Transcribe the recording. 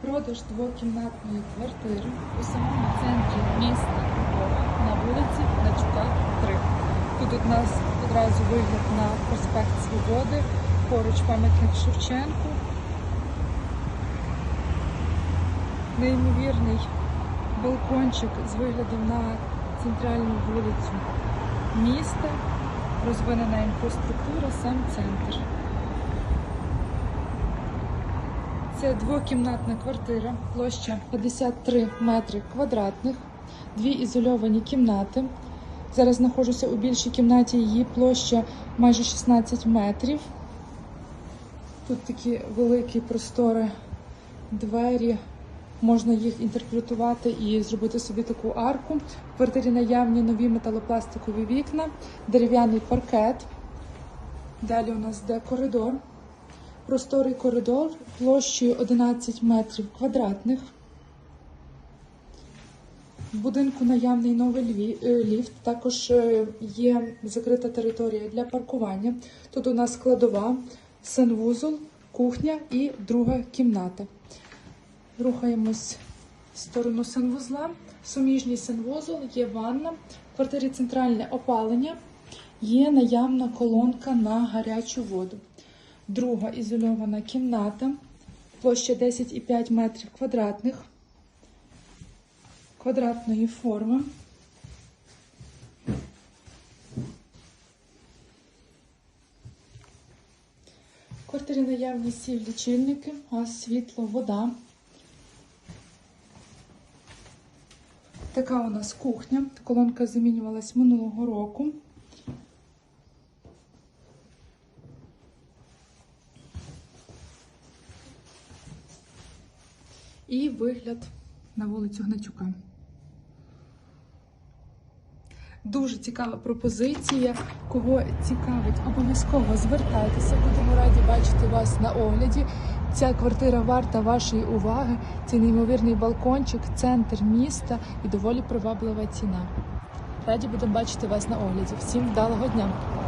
Продаж двокімнатної квартири у самому центрі міста на вулиці Начука 3. Тут у нас одразу вигляд на проспект Свободи, поруч пам'ятник Шевченку. Неймовірний балкончик з виглядом на центральну вулицю міста, розвинена інфраструктура, сам центр. Це двокімнатна квартира, площа 53 метри квадратних, дві ізольовані кімнати. Зараз знаходжуся у більшій кімнаті, її площа майже 16 метрів. Тут такі великі простори двері. Можна їх інтерпретувати і зробити собі таку арку. В квартирі наявні нові металопластикові вікна, дерев'яний паркет. Далі у нас йде коридор. Просторий коридор площею 11 метрів квадратних. В будинку наявний новий е, ліфт. Також е, є закрита територія для паркування. Тут у нас складова, санвузол, кухня і друга кімната. Рухаємось в сторону санвузла. Суміжній санвузол, є ванна. В квартирі центральне опалення, є наявна колонка на гарячу воду. Друга ізольована кімната, площа 10,5 метрів квадратних, квадратної форми. В квартирі наявні всі лічильники, газ, світло, вода. Така у нас кухня. Колонка замінювалась минулого року. І вигляд на вулицю Гнатюка. Дуже цікава пропозиція. Кого цікавить, обов'язково звертайтеся. Будемо раді бачити вас на огляді. Ця квартира варта вашої уваги. Це неймовірний балкончик, центр міста і доволі приваблива ціна. Раді будемо бачити вас на огляді. Всім вдалого дня!